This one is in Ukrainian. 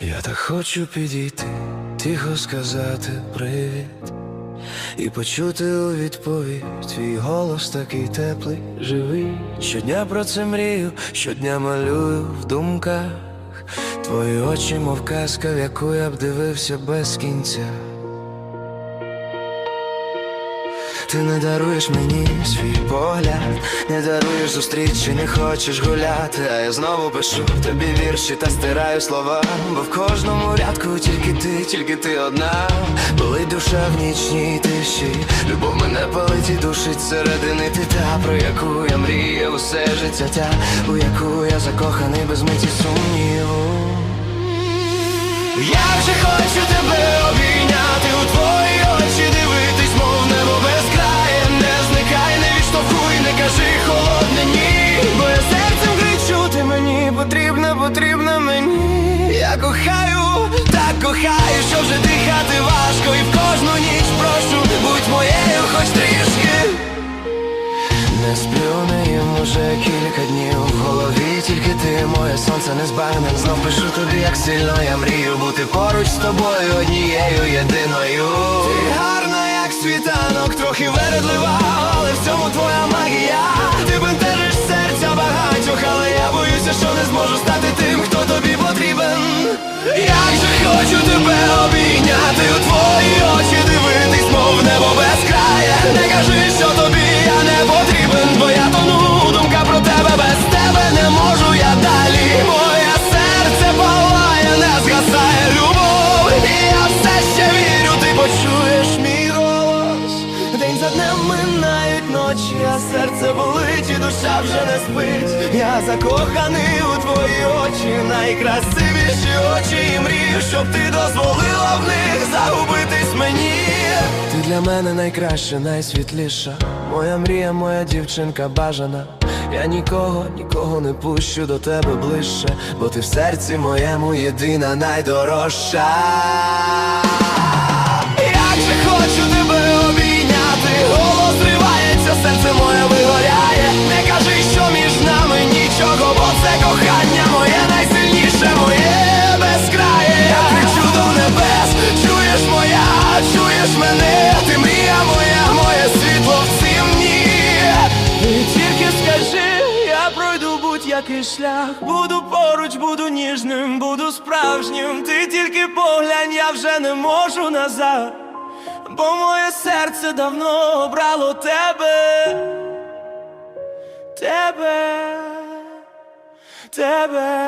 Я так хочу підійти, тихо сказати привіт і почути у відповідь твій голос такий теплий, живий. Щодня про це мрію, щодня малюю в думках. Твої очі, мов казка, в яку я б дивився без кінця. Ти не даруєш мені свій погляд, не даруєш зустрічі, не хочеш гуляти, а я знову пишу тобі вірші та стираю слова, бо в кожному рядку тільки ти, тільки ти одна, болить душа в нічній тиші, любов мене палить і душить середини. Ти та, про яку я мріяв усе життя, та, у яку я закоханий без миті сумніву. Я вже хочу тебе Я кохаю, так кохаю, що вже дихати важко. І в кожну ніч прошу, будь моєю хоч трішки. Не сплю, не їм уже кілька днів. В голові тільки ти, моє сонце не збагне. Знов пишу тобі, як сильно я мрію Бути поруч з тобою однією єдиною ночі, а серце болить і душа вже не спить. Я закоханий у твої очі, найкрасивіші очі І мрію, щоб ти дозволила в них загубитись мені. Ти для мене найкраща, найсвітліша. Моя мрія, моя дівчинка бажана. Я нікого, нікого не пущу до тебе ближче, бо ти в серці моєму єдина найдорожча. Чуєш мене, ти мрія моя, моє світло в цім. Ти тільки скажи, я пройду будь-який шлях, буду поруч, буду ніжним, буду справжнім. Ти тільки поглянь, я вже не можу назад, бо моє серце давно обрало тебе, тебе, тебе.